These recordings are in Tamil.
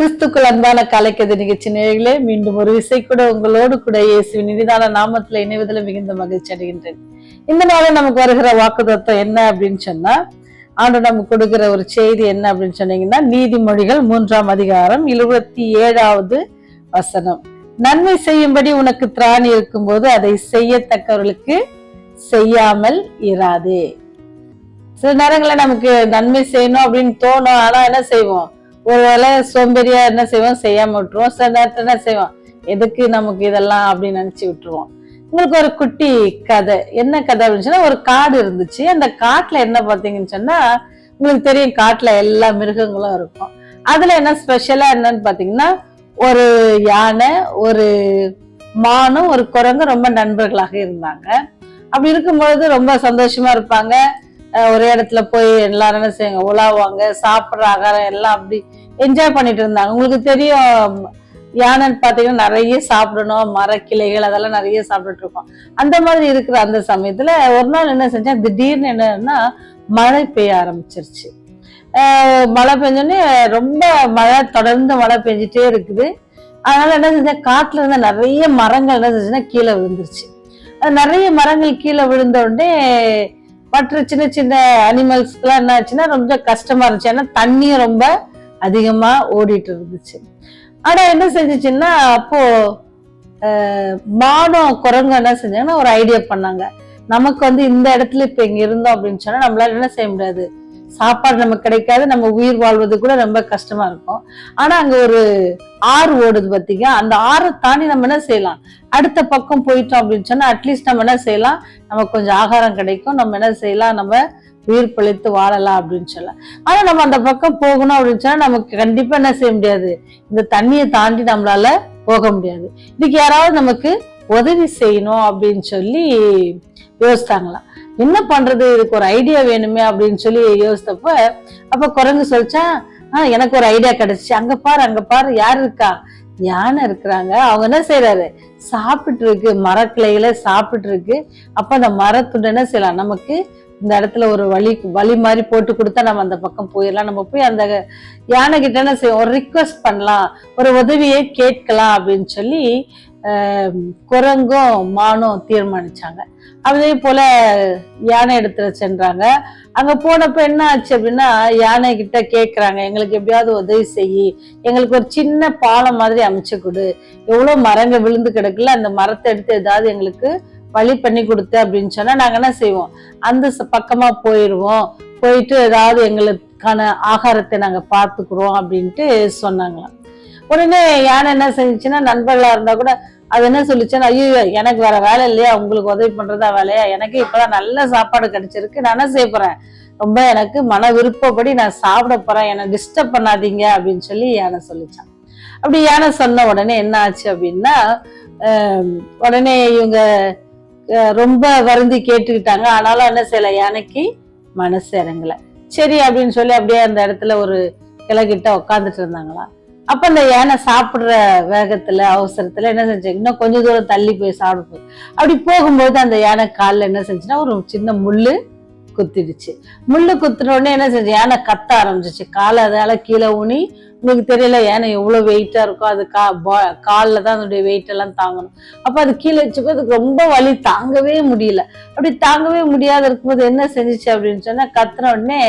கிறிஸ்துக்குள் அன்பான கலைக்கது நிகழ்ச்சி நேர்களே மீண்டும் ஒரு விசை கூட உங்களோடு கூட இயேசுவின் நிதான நாமத்துல இணைவதில் மிகுந்த மகிழ்ச்சி அடைகின்றேன். இந்த நாளில் நமக்கு வருகிற வாக்குதத்தம் என்ன அப்படின்னு சொன்னா ஆண்டு நமக்கு கொடுக்கிற ஒரு செய்தி என்ன அப்படின்னு சொன்னீங்கன்னா நீதிமொழிகள் மூன்றாம் அதிகாரம் இருபத்தி ஏழாவது வசனம். நன்மை செய்யும்படி உனக்கு திராணி இருக்கும்போது அதை செய்யத்தக்கவர்களுக்கு செய்யாமல் இராதே. சில நேரங்களில் நமக்கு நன்மை செய்யணும் அப்படின்னு தோணும் ஆனா என்ன செய்வோம்? ஒருவேளை சோம்பேறியா என்ன செய்வோம்? செய்யாம விட்டுருவோம். சில நேரத்தில் என்ன செய்வோம்? எதுக்கு நமக்கு இதெல்லாம் அப்படின்னு நினைச்சு விட்டுருவோம். உங்களுக்கு ஒரு குட்டி கதை. என்ன கதை அப்படின்னு சொன்னா ஒரு காடு இருந்துச்சு. அந்த காட்டுல என்ன பார்த்தீங்கன்னு சொன்னா உங்களுக்கு தெரியும் காட்டுல எல்லா மிருகங்களும் இருக்கும். அதுல என்ன ஸ்பெஷலா என்னன்னு பாத்தீங்கன்னா ஒரு யானை ஒரு மானும் ஒரு குரங்கும் ரொம்ப நண்பர்களாக இருந்தாங்க. அப்படி இருக்கும்பொழுது ரொம்ப சந்தோஷமா இருப்பாங்க. ஒரே இடத்துல போய் எல்லாரும் என்ன செய்வாங்க உலாவாங்க சாப்பிட்ற ஆகாரம் எல்லாம் அப்படி என்ஜாய் பண்ணிட்டு இருந்தாங்க. உங்களுக்கு தெரியும் யானைன்னு பார்த்தீங்கன்னா நிறைய சாப்பிடணும் மரக்கிளைகள் அதெல்லாம் நிறைய சாப்பிட்டுட்டு இருக்கோம். அந்த மாதிரி இருக்கிற அந்த சமயத்துல ஒரு நாள் என்ன செஞ்சேன் திடீர்னு என்னன்னா மழை பெய்ய ஆரம்பிச்சிருச்சு. மழை பெஞ்சோடனே ரொம்ப மழை தொடர்ந்து மழை பெஞ்சிட்டே இருக்குது. அதனால என்ன செஞ்சேன் காட்டுல இருந்த நிறைய மரங்கள் என்ன செஞ்சுன்னா கீழே விழுந்துருச்சு. நிறைய மரங்கள் கீழே விழுந்த உடனே மற்ற சின்ன சின்ன அனிமல்ஸ்க்குலாம் என்ன ஆச்சுன்னா ரொம்ப கஷ்டமா இருந்துச்சு. ஏன்னா தண்ணியும் ரொம்ப அதிகமா ஓடிட்டு இருந்துச்சு. ஆனா என்ன செஞ்சுச்சுன்னா அப்போ மானம் குரங்கு என்ன செஞ்சாங்கன்னா ஒரு ஐடியா பண்ணாங்க. நமக்கு வந்து இந்த இடத்துல இப்ப இங்க இருந்தோம் அப்படின்னு சொன்னா நம்மளால என்ன செய்ய முடியாது. சாப்பாடு நமக்கு கிடைக்காது நம்ம உயிர் வாழ்வது கூட ரொம்ப கஷ்டமா இருக்கும். ஆனா அங்க ஒரு ஆறு ஓடுது பாத்தீங்க அந்த ஆறை தாண்டி நம்ம என்ன செய்யலாம்? அடுத்த பக்கம் போயிட்டோம் அப்படின்னு சொன்னா அட்லீஸ்ட் நம்ம என்ன செய்யலாம்? நமக்கு கொஞ்சம் ஆகாரம் கிடைக்கும் நம்ம என்ன செய்யலாம்? நம்ம உயிர் பிழைத்து வாழலாம் அப்படின்னு சொல்லலாம். ஆனா நம்ம அந்த பக்கம் போகணும் அப்படின்னு சொன்னா நமக்கு கண்டிப்பா என்ன செய்ய முடியாது? இந்த தண்ணியை தாண்டி நம்மளால போக முடியாது. இதுக்கு யாராவது நமக்கு உதவி செய்யணும் அப்படின்னு சொல்லி யோசித்தாங்களாம் என்ன பண்றது? இதுக்கு ஒரு ஐடியா வேணுமே அப்படின்னு சொல்லி யோசித்தப்ப அப்ப குரங்கு சொல்லிச்சா ஆஹ் எனக்கு ஒரு ஐடியா கிடைச்சிச்சு. அங்க பாரு அங்க பாரு யார் இருக்கா? யானை இருக்கிறாங்க. அவங்க என்ன செய்யறாரு சாப்பிட்டு இருக்கு. மரக்கிளைகளை சாப்பிட்டு இருக்கு. அப்ப அந்த மரத்துண்டு என்ன செய்யலாம்? நமக்கு இந்த இடத்துல ஒரு வழி வழி மாதிரி போட்டு கொடுத்தா நம்ம அந்த பக்கம் போயிடலாம். நம்ம போய் அந்த யானை கிட்ட என்ன செய்வோம் ஒரு ரிக்வஸ்ட் பண்ணலாம். ஒரு உதவியை கேட்கலாம் அப்படின்னு சொல்லி குரங்கும் மானும் தீர்மானிச்சாங்க. அதே போல யானை இடத்துல சென்றாங்க. அங்க போனப்ப என்ன ஆச்சு அப்படின்னா யானை கிட்ட கேக்குறாங்க எங்களுக்கு எப்படியாவது உதவி செய் எங்களுக்கு ஒரு சின்ன பாலம் மாதிரி அமைச்சு கொடு. எவ்வளவு மரங்க விழுந்து கிடக்குல அந்த மரத்தை எடுத்து ஏதாவது எங்களுக்கு வழி பண்ணி கொடுத்து அப்படின்னு சொன்னா நாங்க என்ன செய்வோம்? அந்த பக்கமா போயிடுவோம் போயிட்டு ஏதாவது எங்களுக்கான ஆகாரத்தை நாங்க பார்த்துக்குறோம் அப்படின்ட்டு சொன்னாங்களாம். உடனே யானை என்ன செஞ்சுச்சுன்னா நண்பர்களா இருந்தா கூட அது என்ன சொல்லிச்சுன்னா ஐயோ எனக்கு வேற வேலை இல்லையா? உங்களுக்கு உதவி பண்றதா வேலையா? எனக்கு இப்பதான் நல்ல சாப்பாடு கிடைச்சிருக்கு. நான் என்ன செய்ய போறேன்? ரொம்ப எனக்கு மன விருப்பப்படி நான் சாப்பிட போறேன். என்னை டிஸ்டர்ப் பண்ணாதீங்க அப்படின்னு சொல்லி யானை சொல்லிச்சான். அப்படி யானை சொன்ன உடனே என்ன ஆச்சு அப்படின்னா உடனே இவங்க ரொம்ப வருந்தி கேட்டுக்கிட்டாங்க. ஆனாலும் என்ன செய்யல யானைக்கு மனசு இறங்கல. சரி அப்படின்னு சொல்லி அப்படியே அந்த இடத்துல ஒரு கிளைகிட்ட உட்காந்துட்டு இருந்தாங்களாம். அப்ப அந்த யானை சாப்பிடுற வேகத்துல அவசரத்துல என்ன செஞ்சு இன்னும் கொஞ்ச தூரம் தள்ளி போய் சாப்பிட போகுது அப்படி போகும்போது அந்த யானை காலில் என்ன செஞ்சுன்னா ஒரு சின்ன முள்ளு குத்திடுச்சு. முள்ளு குத்துனோடனே என்ன செஞ்சு யானை கத்த ஆரம்பிச்சிச்சு. காலை அதால கீழே ஊனி உங்களுக்கு தெரியல யானை எவ்வளோ வெயிட்டாக இருக்கும் அது கா காலில் தான் அதனுடைய வெயிட்டெல்லாம் தாங்கணும். அப்போ அது கீழே வச்சுக்கோ அதுக்கு ரொம்ப வலி தாங்கவே முடியல. அப்படி தாங்கவே முடியாத இருக்கும்போது என்ன செஞ்சுச்சு அப்படின்னு சொன்னால் கத்துன உடனே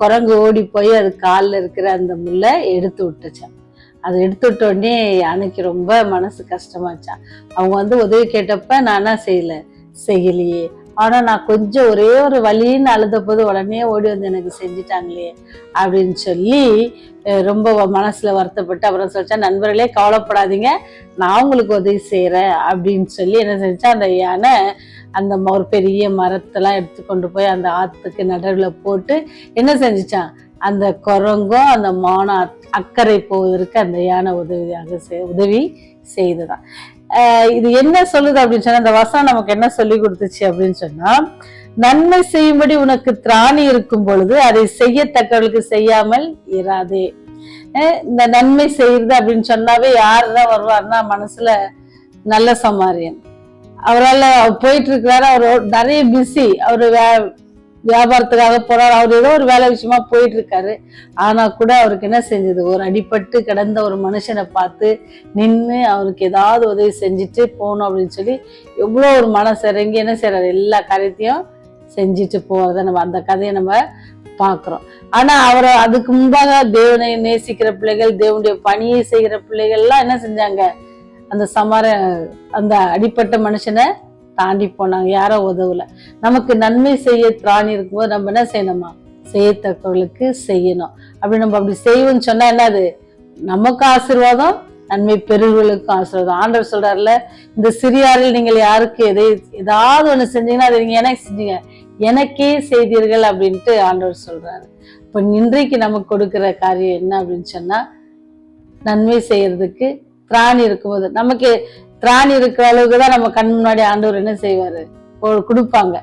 குரங்கு ஓடி போய் அது காலில் இருக்கிற அந்த முல்லை எடுத்து விட்டுச்சான். அதை எடுத்து விட்ட உடனே யானைக்கு ரொம்ப மனசு கஷ்டமாச்சான். அவங்க வந்து உதவி கேட்டப்ப நான் என்ன செய்யல? செய்யலையே. ஆனா நான் கொஞ்சம் ஒரே ஒரு வழின்னு அழுத போது உடனே ஓடி வந்து எனக்கு செஞ்சிட்டாங்களே அப்படின்னு சொல்லி ரொம்ப மனசில் மனசுல வருத்தப்பட்டு அப்புறம் சொல்லிச்சா நண்பர்களே கவலைப்படாதீங்க நான் உங்களுக்கு உதவி செய்யறேன் அப்படின்னு சொல்லி என்ன செஞ்சா அந்த யானை அந்த ஒரு பெரிய மரத்தெல்லாம் எடுத்து கொண்டு போய் அந்த ஆத்துக்கு நடுவில் போட்டு என்ன செஞ்சிச்சான்? அந்த குரங்கும் அந்த மானம் அக்- அக்கறை போவதற்கு அந்த யானை உதவியாக உதவி செய்ததான் இது என்ன சொல்லுது அப்படின்னு சொன்னா இந்த வசனம் நமக்கு என்ன சொல்லி கொடுத்துச்சு அப்படின்னு சொன்னா நன்மை செய்யும்படி உனக்கு திராணி இருக்கும் பொழுது அதை செய்யத்தக்கவர்களுக்கு செய்யாமல் இராதே. இந்த நன்மை செய்யறது அப்படின்னு சொன்னாவே யாருதான் வருவார்னா மனசுல நல்ல சமாரியன் அவரால் போயிட்டு இருக்கிறாரு அவர் நிறைய பிஸி அவர் வியாபாரத்துக்காக போறாரு. அவர் ஏதோ ஒரு வேலை விஷயமா போயிட்டு இருக்காரு ஆனா கூட அவருக்கு என்ன செஞ்சது? ஒரு அடிப்பட்டு கிடந்த ஒரு மனுஷனை பார்த்து நின்று அவருக்கு ஏதாவது உதவி செஞ்சுட்டு போகணும் அப்படின்னு சொல்லி எவ்வளோ ஒரு மனசு இறங்கி என்ன செய்யறாரு எல்லா காரியத்தையும் செஞ்சுட்டு போறத நம்ம அந்த கதையை நம்ம பார்க்குறோம். ஆனா அவரை அதுக்கு முன்பாக தேவனை நேசிக்கிற பிள்ளைகள் தேவனுடைய பணியை செய்கிற பிள்ளைகள்லாம் என்ன செஞ்சாங்க? அந்த சமர அந்த அடிப்பட்ட மனுஷனை தாண்டி போனாங்க யாரோ உதவல. நமக்கு நன்மை செய்ய திராணி இருக்கும்போது நம்ம என்ன செய்யணுமா? செய்யத்தக்கவர்களுக்கு செய்யணும். அப்படி நம்ம அப்படி செய்வோம்னு சொன்னா என்னது? நமக்கு ஆசீர்வாதம் நன்மை பெருகளுக்கும் ஆசீர்வாதம். ஆண்டவர் சொல்றாருல இந்த சிறியாரில் நீங்கள் யாருக்கு எதை ஏதாவது ஒண்ணு செஞ்சீங்கன்னா அதை நீங்க எனக்கு செஞ்சீங்க எனக்கே செய்தீர்கள் அப்படின்ட்டு ஆண்டவர் சொல்றாரு. இப்ப இன்றைக்கு நமக்கு கொடுக்கிற காரியம் என்ன அப்படின்னு சொன்னா நன்மை செய்யறதுக்கு திராணி இருக்கும்போது நமக்கு திராணி இருக்கிற அளவுக்கு தான் நம்ம கண் முன்னாடி ஆண்டவர் என்ன செய்வாரு? கொ- கொடுப்பாங்க.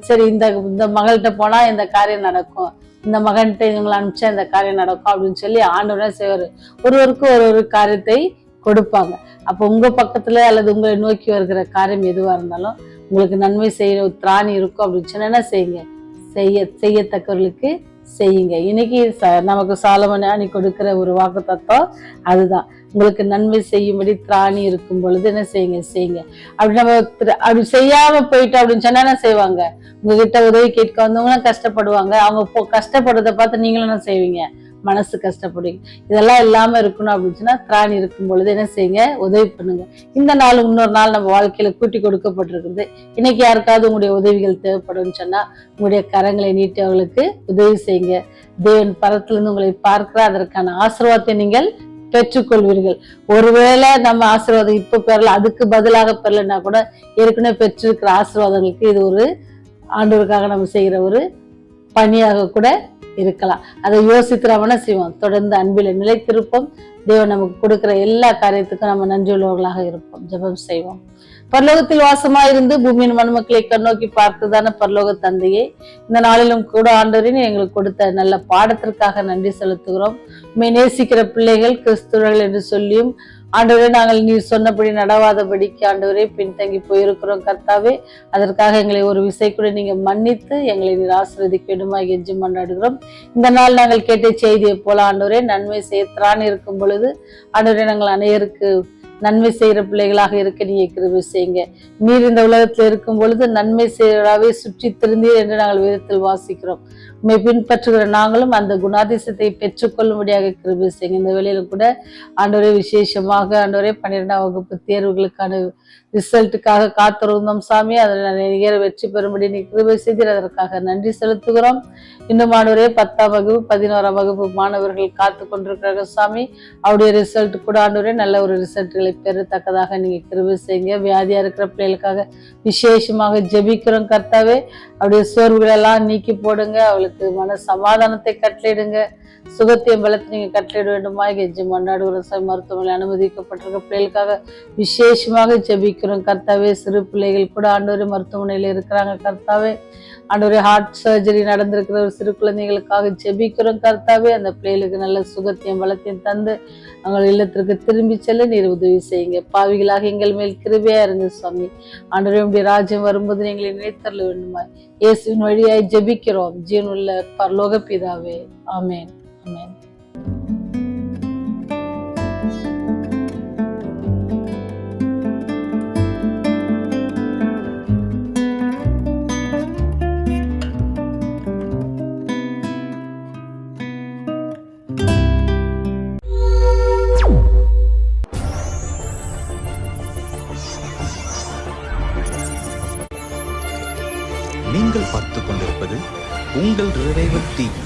சரி இந்த இந்த மகள்கிட்ட போனா இந்த காரியம் நடக்கும். இந்த மகன்கிட்ட இவங்களை அனுப்பிச்சா இந்த காரியம் நடக்கும் அப்படின்னு சொல்லி ஆண்டவர் என்ன செய்வாரு? ஒருவருக்கு ஒரு ஒரு காரியத்தை கொடுப்பாங்க. அப்போ உங்க பக்கத்துல அல்லது உங்களை நோக்கி வருகிற காரியம் எதுவா இருந்தாலும் உங்களுக்கு நன்மை செய்யற ஒரு திராணி இருக்கும் அப்படின்னு சொன்னா என்ன செய்யுங்க? செய்ய செய்யத்தக்கவர்களுக்கு செய்யுங்க. இன்னைக்கு ச- நமக்கு சாலமன் அணி கொடுக்கிற ஒரு வாக்கு தத்துவம் அதுதான். உங்களுக்கு நன்மை செய்யும்படி திராணி இருக்கும் பொழுது என்ன செய்யுங்க? செய்யுங்க. அப்படி நம்ம அப்படி செய்யாம போயிட்டோம் அப்படின்னு சொன்னா என்ன செய்வாங்க? உங்ககிட்ட உதவி கேட்க வந்தவங்களும் கஷ்டப்படுவாங்க. அவங்க போ- கஷ்டப்படுறத பார்த்து நீங்களும் என்ன செய்வீங்க? மனசு கஷ்டப்படுவீங்க. இதெல்லாம் இல்லாம இருக்கணும் அப்படின்னு சொன்னா திராணி இருக்கும் பொழுது என்ன செய்யுங்க? உதவி பண்ணுங்க. இந்த நாள் இன்னொரு நாள் நம்ம வாழ்க்கையில கூட்டி கொடுக்கப்பட்டிருக்குது இன்னைக்கு யாருக்காவது உங்களுடைய உதவிகள் தேவைப்படும்னு சொன்னா உங்களுடைய கரங்களை நீட்டி அவர்களுக்கு உதவி செய்யுங்க. தேவன் பரத்திலிருந்து உங்களை பார்க்கிற அதற்கான ஆசீர்வாதத்தை நீங்கள் பெற்றுக்கொள்வீர்கள். ஒருவேளை நம்ம ஆசீர்வாதம் இப்போ பெறல அதுக்கு பதிலாக பெறலைன்னா கூட ஏற்கனவே பெற்றிருக்கிற ஆசீர்வாதங்களுக்கு இது ஒரு ஆண்டவருக்காக நம்ம செய்கிற ஒரு பணியாக கூட இருக்கலாம். அதை யோசிக்கிறவன செய்வோம் தொடர்ந்து அன்பில் நிலைத்திருப்போம். தேவன் நமக்கு கொடுக்குற எல்லா காரியத்துக்கும் நம்ம நன்றியுள்ளவர்களாக இருப்போம். ஜெபம் செய்வோம். பரலோகத்தில் வாசமாயிருந்து பூமியின் மண்மக்களை கண்ணோக்கி பார்த்துதான பரலோக தந்தையே. இந்த நாளிலும் கூட ஆண்டவரின் எங்களுக்கு கொடுத்த நல்ல பாடத்திற்காக நன்றி செலுத்துகிறோம். உண்மை நேசிக்கிற பிள்ளைகள் கிறிஸ்துவர்கள் என்று சொல்லியும் ஆண்டவரே நாங்கள் நீ சொன்னபடி நடவாதபடிக்கு ஆண்டவரே பின்தங்கி போயிருக்கிறோம் கர்த்தாவே. அதற்காக எங்களை ஒரு விசை கூட நீங்க மன்னித்து எங்களை நீர் ஆசீர்வதிக்க வேண்டுமா எஞ்சி மன்றாடுகிறோம். இந்த நாள் நாங்கள் கேட்ட செய்தியை போல ஆண்டவரே நன்மை செய்யத்தான் இருக்கும் பொழுது ஆண்டவரே நாங்கள் அனைவருக்கு நன்மை செய்கிற பிள்ளைகளாக இருக்க நீங்கள் கிருபி செய்யுங்க. நீர் இந்த உலகத்தில் இருக்கும் பொழுது நன்மை செய்வராகவே சுற்றி திருந்தீர் என்று நாங்கள் வேதத்தில் வாசிக்கிறோம். உண்மை பின்பற்றுகிற நாங்களும் அந்த குணாதிசத்தை பெற்றுக்கொள்ளும்படியாக கிருபி செய்யுங்க. இந்த வேலையில கூட ஆண்டோரே விசேஷமாக ஆண்டோரே பன்னிரெண்டாம் வகுப்பு தேர்வுகளுக்கான ரிசல்ட்டுக்காக காத்திருந்தோம் சாமி. அதில் நிகர வெற்றி பெறும்படி நீ கிருபை செய்தீர். அதற்காக நன்றி செலுத்துகிறோம். இன்னும் ஆண்டோரே பத்தாம் வகுப்பு பதினோராம் வகுப்பு மாணவர்கள் காத்து கொண்டிருக்கிறார்கள் சாமி. அவருடைய ரிசல்ட் கூட ஆண்டோரே நல்ல ஒரு ரிசல்ட்டுகளை பெறத்தக்கதாக நீங்க கிருபை செய்யுங்க. வியாதியா இருக்கிற பிள்ளைகளுக்காக விசேஷமாக ஜெபிக்கிறோம் கர்த்தாவே. அவருடைய சோர்வுகள் எல்லாம் நீக்கி போடுங்க. அவளுக்கு மன சமாதானத்தை கட்டளையிடுங்க. சுகத்தையும் பலத்தை நீங்கள் கட்டளிட வேண்டுமா? கெஞ்சி மன்னாடு சாமி மருத்துவமனை அனுமதிக்கப்பட்டிருக்க பிள்ளைகளுக்காக விசேஷமாக ஜெபிக்கிறோம். கர்த்தாவே சிறு பிள்ளைகள் கூட ஆண்டவரே மருத்துவமனையில் இருக்கிறாங்க. கர்த்தாவே ஆண்டவரே ஹார்ட் சர்ஜரி நடந்திருக்கிற ஒரு சிறு குழந்தைகளுக்காக ஜெபிக்கிறோம். கர்த்தாவே அந்த பிள்ளைகளுக்கு நல்ல சுகத்தையும் பலத்தையும் தந்து அவங்க இல்லத்திற்கு திரும்பி செல்ல நீர் உதவி செய்யுங்க. பாவிகளாக எங்கள் மேல் கிருபையா இருங்க சுவாமி. ஆண்டவரே உடைய ராஜ்யம் வரும்போது எங்களை நினைத்தரல வேண்டுமா இயேசுவின் வழியாய் ஜெபிக்கிறோம். ஜீவனுள்ள பரலோக பிதாவே. ஆமேன். ஆமென் நீங்கள் பார்த்துக் கொண்டிருப்பது உங்கள் ரிவைவல் டிவி.